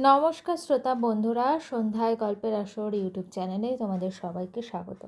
নমস্কার শ্রোতা বন্ধুরা, সন্ধ্যায় গল্পের আসর ইউটিউব চ্যানেলে তোমাদের সবাইকে স্বাগত।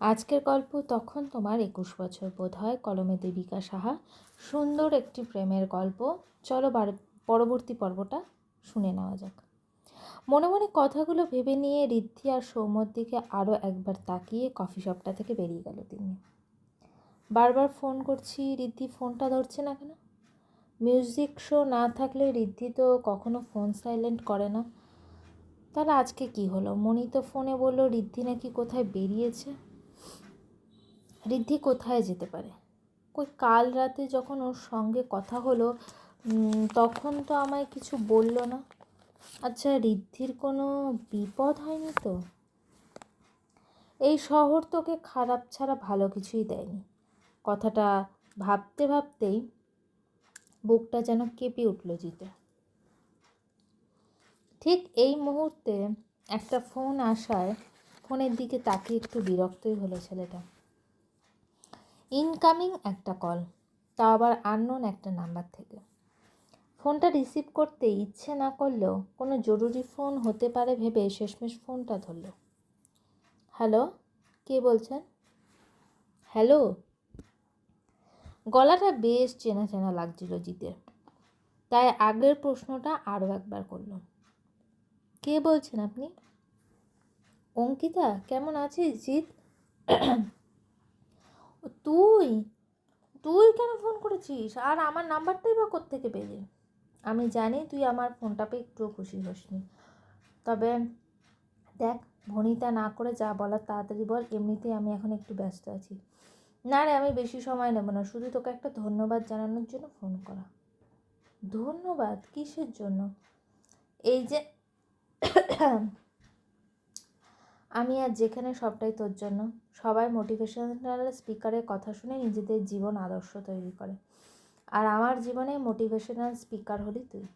আজকের গল্প তখন তোমার একুশ বছর বোধ হয় কলমে দেবিকা সাহা। সুন্দর একটি প্রেমের গল্প। চলো বার- পরবর্তী পর্বটা শুনে নেওয়া যাক। মনে মনে কথাগুলো ভেবে নিয়ে ঋদ্ধি আর সৌম্যর দিকে আরও একবার তাকিয়ে কফি শপটা থেকে বেরিয়ে গেল তিনি। বারবার ফোন করছি, ঋদ্ধি ফোনটা ধরছে না কেন? মিউজিক শো না থাকলে ঋদ্ধি তো কখনো ফোন সাইলেন্ট করে না। তাহলে আজকে কি হলো? মনি তো ফোনে বলল, ঋদ্ধি নাকি কোথায় বেরিয়েছে? ঋদ্ধি কোথায় যেতে পারে? কই, কাল রাতে যখন ওর সঙ্গে কথা হলো তখন তো আমায় কিছু বলল না। আচ্ছা ঋদ্ধির কোনো বিপদ হয়নি তো? এই শহর তোকে খারাপ ছাড়া ভালো কিছুই দেয়নি। কথাটা ভাবতে ভাবতেই বুকটা যেন কেঁপে উঠল জিতে। ঠিক এই মুহূর্তে একটা ফোন আসায় ফোনের দিকে তাকিয়ে একটু বিরক্তই হলো ছেলেটা। ইনকামিং একটা কল, তা আবার আননোন একটা নাম্বার থেকে। ফোনটা রিসিভ করতে ইচ্ছে না করলেও কোনো জরুরি ফোন হতে পারে ভেবে শেষমেশ ফোনটা ধরল। হ্যালো, কে বলছেন? হ্যালো গলাটা বেশ চেনা চেনা লাগছিল জিতের। তাই আগের প্রশ্নটা আরও একবার করল। কে বলছেন আপনি? অঙ্কিতা, কেমন আছিস জিৎ? তুই? তুই কেন ফোন করেছিস? আর আমার নাম্বারটাই বা কোত্থেকে পেলি? আমি জানি তুই আমার ফোনটা পেয়ে একটুও খুশি হসনি। তবে দেখ, ভনিতা না করে যা বলার তাড়াতাড়ি বল, এমনিতেই আমি এখন একটু ব্যস্ত আছি। না রে, আমি বেশি সময় নেব না। শুধু তোকে একটা ধন্যবাদ জানানোর জন্য ফোন করা। ধন্যবাদ? কিসের জন্য? এই যে আমি আর যেখানে সবটাই তোর জন্য। সবাই মোটিভেশনাল স্পিকারের কথা শুনে নিজেদের জীবন আদর্শ তৈরি করে। আর আমার জীবনে মোটিভেশনাল স্পিকার হলি তুই।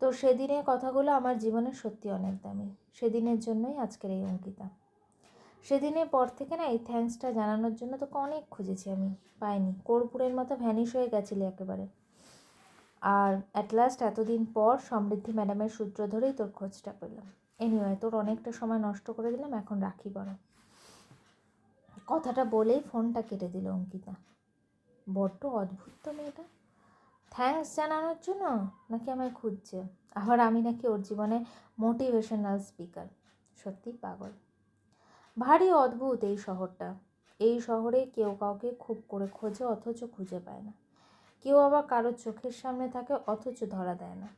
তো সেদিনের কথাগুলো আমার জীবনে সত্যি অনেক দামি। সেদিনের জন্যই আজকের এই অঙ্কিতা। সেদিনের পর থেকে না এই থ্যাঙ্কসটা জানানোর জন্য তোকে অনেক খুঁজেছি আমি, পাইনি। কর্পূরের মতো ভ্যানিশ হয়ে গেছিলি একেবারে। আর অ্যাট লাস্ট এতদিন পর সমৃদ্ধি ম্যাডামের সূত্র ধরেই তোর খোঁজটা পেলাম। এনিওয়ে তোর অনেকটা সময় নষ্ট করে দিলাম, এখন রাখি বরং। কথাটা বলেই ফোনটা কেটে দিল অঙ্কিতা। বড্ড অদ্ভুত তো মেয়েটা। থ্যাঙ্কস জানানোর জন্য নাকি আমায় খুঁজছে? আবার আমি নাকি ওর জীবনে মোটিভেশনাল স্পিকার সত্যি পাগল। ভারী অদ্ভুত এই শহরটা। এই শহরে কেউ কাউকে খুব করে খোঁজে, অথচ খুঁজে পায় না। কেউ আবার কারোর চোখের সামনে থাকে, অথচ ধরা দেয় না।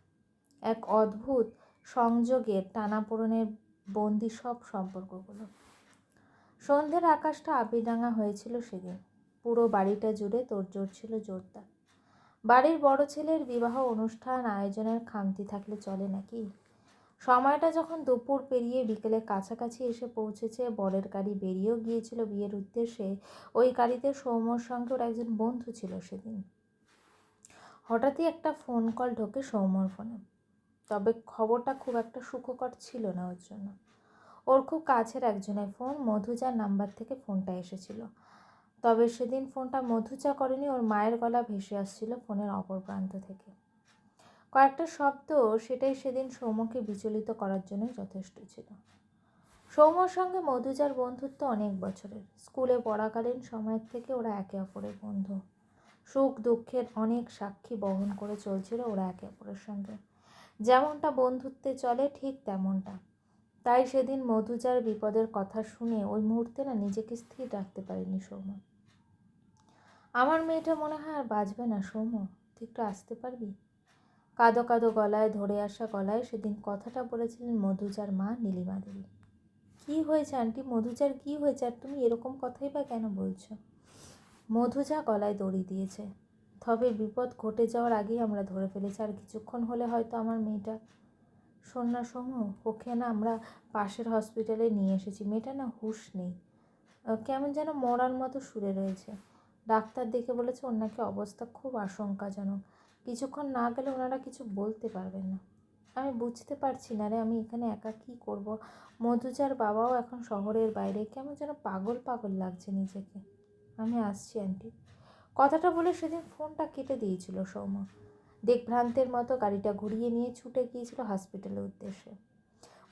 এক অদ্ভুত সংযোগের টানাপোড়েনের বন্দি সব সম্পর্কগুলো। সন্ধ্যের আকাশটা আবিরাঙা হয়েছিল সেদিন। পুরো বাড়িটা জুড়ে তোড়জোড় ছিল জোরদার। বাড়ির বড় ছেলের বিবাহ অনুষ্ঠান আয়োজনের খামতি থাকলে চলে নাকি? সময়টা যখন দুপুর পেরিয়ে বিকেলে কাছাকাছি এসে পৌঁছেছে, বরের গাড়ি বেরিয়েও গিয়েছিল বিয়ের উদ্দেশ্যে। ওই গাড়িতে সৌম্যর সঙ্গে ওর একজন বন্ধু ছিল সেদিন। হঠাৎই একটা ফোন কল ঢোকে সৌম্যর ফোনে তবে খবরটা খুব একটা সুখকর ছিল না ওর জন্য। ওর খুব কাছের একজনের ফোন মধুজার নাম্বার থেকে ফোনটা এসেছিল। তবে সেদিন ফোনটা মধুজা করেনি, ওর মায়ের গলা ভেসে আসছিল ফোনের অপর প্রান্ত থেকে। কয়েকটা শব্দ সেটাই সেদিন সৌম্যকে বিচলিত করার জন্যই যথেষ্ট ছিল। সৌম্যর সঙ্গে মধুজার বন্ধুত্ব অনেক বছরের। স্কুলে পড়াকালীন সময়ের থেকে ওরা একে অপরের বন্ধু। সুখ দুঃখের অনেক সাক্ষী বহন করে চলছিল ওরা একে অপরের সঙ্গে। যেমনটা বন্ধুত্বে চলে, ঠিক তেমনটা। তাই সেদিন মধুজার বিপদের কথা শুনে ওই মুহূর্তে না নিজেকে স্থির রাখতে পারিনি সৌম্য। আমার মেয়েটা মনে হয় আর বাঁচবে না সৌম্য। তুই একটু আসতে পারবি? কাদো কাঁদো গলায় ধরে আসা গলায় সেদিন কথাটা বলেছিলেন মধুজার মা নীলিমা দেবী। কী হয়েছে আন্টি? মধুজার কী হয়েছে? আর তুমি এরকম কথাই বা কেন বলছো? মধুজা গলায় দড়ি দিয়েছে। তবে বিপদ ঘটে যাওয়ার আগেই আমরা ধরে ফেলেছি, আর কিছুক্ষণ হলে হয়তো আমার মেয়েটা। শোন না সমু, ওকে না আমরা পাশের হসপিটালে নিয়ে এসেছি। মেয়েটা না হুঁশ নেই। কেমন যেন মরার মতো সুরে রয়েছে। ডাক্তার দেখে বলেছে ওর নাকি অবস্থা খুব আশঙ্কাজনক। কিছুক্ষণ না গেলে ওনারা কিছু বলতে পারবেন না। আমি বুঝতে পারছি না রে, আমি এখানে একা কী করব? মধুজার বাবাও এখন শহরের বাইরে, কেমন যেন পাগল পাগল লাগছে নিজেকে। আমি আসছি, আন্টি। কথাটা বলে সেদিন ফোনটা কেটে দিয়েছিল সৌম্য। দেখভ্রান্তের মতো গাড়িটা ঘুরিয়ে নিয়ে ছুটে গিয়েছিল হসপিটালের উদ্দেশ্যে।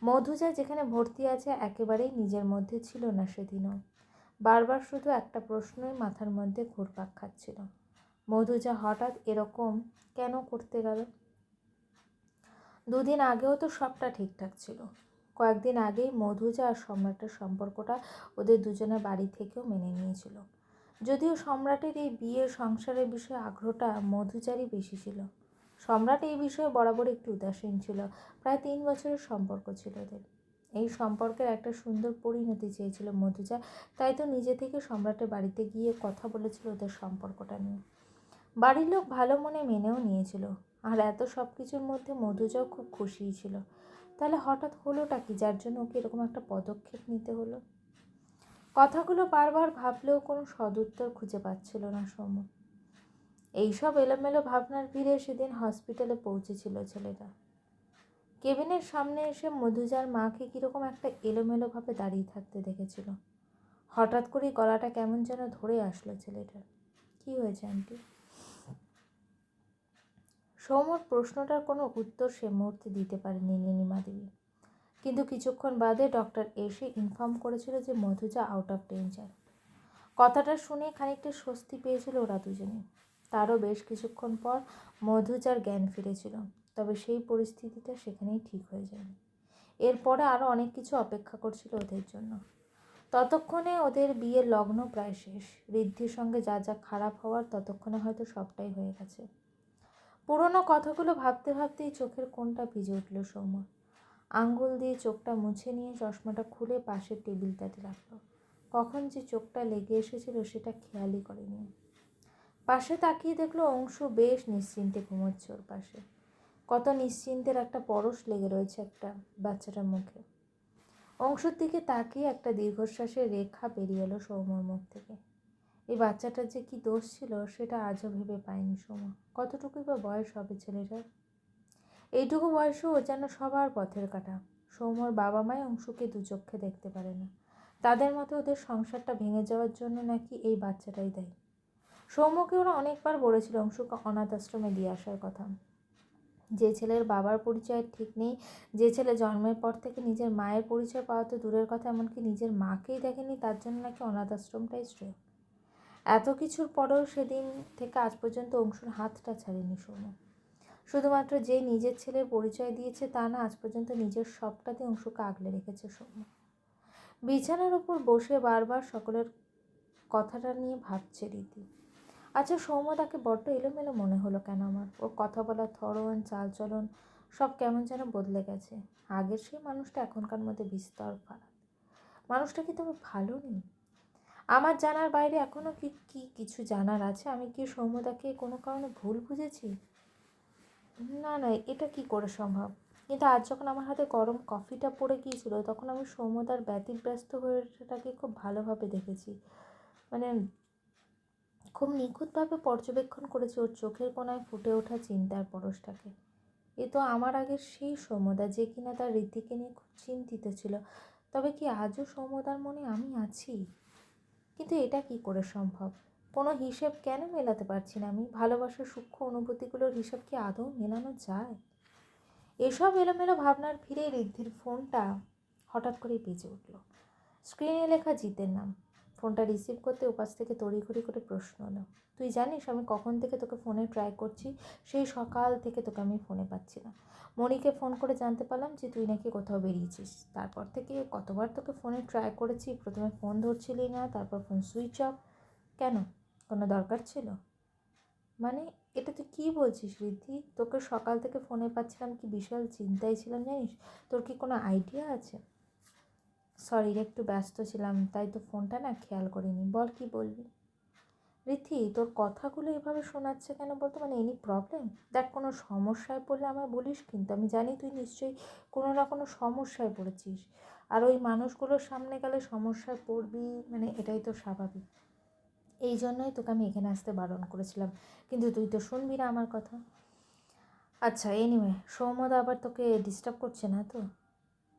মধুজা যেখানে ভর্তি আছে একেবারেই নিজের মধ্যে ছিল না সেদিনও। বারবার শুধু একটা প্রশ্নই মাথার মধ্যে ঘুরপাক খাচ্ছিল। মধুজা হঠাৎ এরকম কেন করতে গেল? দুদিন আগেও তো সবটা ঠিকঠাক ছিল। কয়েকদিন আগেই মধুজা আর সম্রাটের সম্পর্কটা ওদের দুজনের বাড়ি থেকেও মেনে নিয়েছিল। যদিও সম্রাটের এই বিয়ের সংসারের বিষয়ে আগ্রহটা মধুজারই বেশি ছিল। সম্রাট এই বিষয়ে বরাবর একটু উদাসীন ছিল। প্রায় তিন বছরের সম্পর্ক ছিল ওদের। এই সম্পর্কের একটা সুন্দর পরিণতি চেয়েছিল মধুজা। তাই তো নিজে থেকে সম্রাটের বাড়িতে গিয়ে কথা বলেছিল ওদের সম্পর্কটা নিয়ে। বাড়ির লোক ভালো মনে মেনেও নিয়েছিল। আর এত সব কিছুর মধ্যে মধুজাও খুব খুশিই ছিল। তাহলে হঠাৎ হলোটা কি, যার জন্য ওকে এরকম একটা পদক্ষেপ নিতে হলো? কথাগুলো বারবার ভাবলেও কোনো সদুত্তর খুঁজে পাচ্ছিল না সৌম্য। এইসব এলোমেলো ভাবনার ভিড়ে সেদিন হসপিটালে পৌঁছেছিল ছেলেটা। কেবিনের সামনে এসে মধুজার মাকে কীরকম একটা এলোমেলোভাবে দাঁড়িয়ে থাকতে দেখেছিল। হঠাৎ করেই গলাটা কেমন যেন ধরে আসলো ছেলেটার। কি হয়েছে, আন্টি? সৌমর প্রশ্নটার কোনো উত্তর সে মুহূর্তে দিতে পারেনি নীলিমা দেবী। কিন্তু কিছুক্ষণ বাদে ডক্টর এসে ইনফর্ম করেছিল যে মধুজা আউট অফ ডেঞ্জার কথাটা শুনে খানিকটা স্বস্তি পেয়েছিল ওরা দুজনে। তারও বেশ কিছুক্ষণ পর মধুজার জ্ঞান ফিরেছিল, তবে সেই পরিস্থিতিটা সেখানেই ঠিক হয়ে যায়নি। এরপরে আরও অনেক কিছু অপেক্ষা করছিল ওদের জন্য। ততক্ষণে ওদের বিয়ের লগ্ন প্রায় শেষ। ঋদ্ধির সঙ্গে যা যা খারাপ হওয়ার ততক্ষণে হয়তো সবটাই হয়ে গেছে। পুরনো কথাগুলো ভাবতে ভাবতেই চোখের কোনটা ভিজে উঠল সৌম্য। আঙ্গুল দিয়ে চোখটা মুছে নিয়ে চশমাটা খুলে পাশের টেবিলটাতে রাখল। কখন যে চোখটা লেগে এসেছিল সেটা খেয়ালই করেনি। পাশে তাকিয়ে দেখল অংশু বেশ নিশ্চিন্তে ঘুমোচ্ছে ওর পাশে। কত নিশ্চিন্তের একটা পরশ লেগে রয়েছে একটা বাচ্চাটার মুখে। অংশুর দিকে তাকিয়ে একটা দীর্ঘশ্বাসের রেখা বেরিয়ে এলো সৌম্যর মুখ থেকে। এই বাচ্চাটার যে কি দোষ ছিল সেটা আজও ভেবে পায়নি সৌম্য কতটুকুই বা বয়স হবে ছেলেটার? এইটুকু বয়সেও যেন সবার পথের কাটা। সৌম্যর বাবা মায় অংশুকে দু চক্ষে দেখতে পারে না। তাদের মতো ওদের সংসারটা ভেঙে যাওয়ার জন্য নাকি এই বাচ্চাটাই দেয়? সৌম্যকে ওরা অনেকবার বলেছিল অংশুকে অনাথ আশ্রমে দিয়ে আসার কথা। যে ছেলের বাবার পরিচয় ঠিক নেই, যে ছেলে জন্মের পর থেকে নিজের মায়ের পরিচয় পাওয়া তো দূরের কথা, এমনকি নিজের মাকেই দেখেনি, তার জন্য নাকি অনাথ আশ্রমটাই শ্রেয়। এত কিছুর পরেও সেদিন থেকে আজ পর্যন্ত অংশুর হাতটা ছাড়েনি সৌম্য। শুধুমাত্র যে নিজের ছেলের পরিচয় দিয়েছে তা না, আজ পর্যন্ত নিজের সবটাতে অংশকে আগলে রেখেছে সৌম্য। বিছানার ওপর বসে বারবার সকলের কথাটা নিয়ে ভাবছে রীতি। আচ্ছা সৌম্য তাকে বড্ড এলোমেলো মনে হলো কেন আমার? ওর কথা বলার ধরন, চালচলন সব কেমন যেন বদলে গেছে। আগের সেই মানুষটা এখনকার মধ্যে বিস্তর ফারাক। মানুষটা কি তবে ভালো নেই? আমার জানার বাইরে এখনও কি কি কিছু জানার আছে? আমি কি সৌম্যদাকে কোনো কারণে ভুল বুঝেছি? না না, এটা কি করে সম্ভব? কিন্তু আজ যখন আমার হাতে গরম কফিটা পড়ে গিয়েছিল, তখন আমি সৌম্যদার ব্যতিব্যস্ত হয়ে ওঠাটাকে খুব ভালোভাবে দেখেছি। মানে খুব নিখুঁতভাবে পর্যবেক্ষণ করেছি ওর চোখের কোনায় ফুটে ওঠা চিন্তার পরশটাকে। এ তো আমার আগের সেই সৌম্যদা যে কিনা তার রীতিকে নিয়ে খুব চিন্তিত ছিল। তবে কি আজও সৌম্যদার মনে আমি আছি? কিন্তু এটা কি করে সম্ভব? কোনো হিসেব কেন মেলাতে পারছি না আমি? ভালোবাসার সূক্ষ্ম অনুভূতিগুলোর হিসেব কি আদৌ মেলানো যায়? এসব এলোমেলো ভাবনার ফিরে ঋদ্ধির ফোনটা হঠাৎ করেই বেজে উঠল। স্ক্রিনে লেখা জিতের নাম। ফোনটা রিসিভ করতে উপাস থেকে তড়িঘড়ি করে প্রশ্ন এলো, তুই জানিস আমি কখন থেকে তোকে ফোনে ট্রাই করছি? সেই সকাল থেকে তোকে আমি ফোনে পাচ্ছি না। মণিকে ফোন করে জানতে পারলাম যে তুই নাকি কোথাও বেরিয়েছিস। তারপর থেকে কতবার তোকে ফোনে ট্রাই করেছি, প্রথমে ফোন ধরছিলি না, তারপর ফোন সুইচ অফ কেন? কোনো দরকার ছিল? মানে এটা তুই কী বলছিস ঋদ্ধি? তোকে সকাল থেকে ফোনে পাচ্ছিলাম কি বিশাল চিন্তায় ছিলাম জানিস? তোর কি কোনো আইডিয়া আছে? সরি একটু ব্যস্ত ছিলাম, তাই তো ফোনটা না খেয়াল করিনি। বল কি বলবি? রিথি তোর কথাগুলো এভাবে শোনাচ্ছে কেন বলতো? মানে এনি প্রবলেম দেখ, কোনো সমস্যায় পড়লে আমায় বলিস কিন্তু, আমি জানি তুই নিশ্চয়ই কোনো না কোনো সমস্যায় পড়েছিস। আর ওই মানুষগুলোর সামনে গেলে সমস্যায় পড়বি মানে এটাই তো স্বাভাবিক। এই জন্যই তোকে আমি এখানে আসতে বারণ করেছিলাম। কিন্তু তুই তো শুনবি না আমার কথা। আচ্ছা এনিওয়ে সৌমদা আবার তোকে ডিস্টার্ব করছে না তো?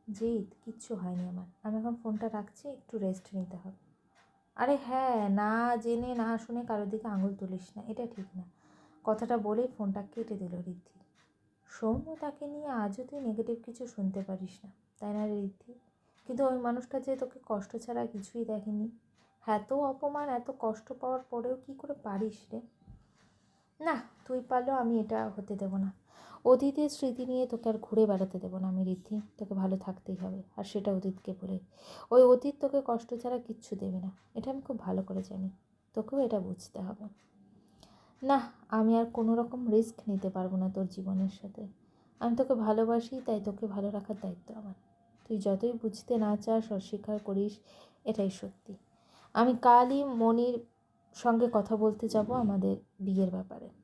জিৎ কিচ্ছু হয়নি আমার। আমি এখন ফোনটা রাখছি, একটু রেস্ট নিতে হবে। আরে হ্যাঁ না জেনে, না শুনে কারোর দিকে আঙুল তুলিস না, এটা ঠিক না। কথাটা বলেই ফোনটা কেটে দিল ঋদ্ধি। সৌম্য তাকে নিয়ে আজও তুই নেগেটিভ কিছু শুনতে পারিস না, তাই না ঋদ্ধি? কিন্তু ওই মানুষটা যে তোকে কষ্ট ছাড়া কিছুই দেখেনি, এত অপমান, এত কষ্ট পাওয়ার পরেও কি করে পারিস রে? না, তুই পারলেও আমি এটা হতে দেবো না। অতীতের স্মৃতি নিয়ে তোকে আর ঘুরে বেড়াতে দেবো না, আমি ঋদ্ধি। তোকে ভালো থাকতেই হবে, আর সেটা অতীতকে বলে ওই অতীত তোকে কষ্ট ছাড়া কিচ্ছু দেবে না। এটা আমি খুব ভালো করে জানি। তোকেও এটা বুঝতে হবে। না, আমি আর কোনো রকম রিস্ক নিতে পারব না তোর জীবনের সাথে। আমি তোকে ভালোবাসি, তাই তোকে ভালো রাখার দায়িত্ব আমার। তুই যতই বুঝতে না চাস, অস্বীকার করিস, এটাই সত্যি। আমি কালই মনির সঙ্গে কথা বলতে যাব আমাদের বিয়ের ব্যাপারে।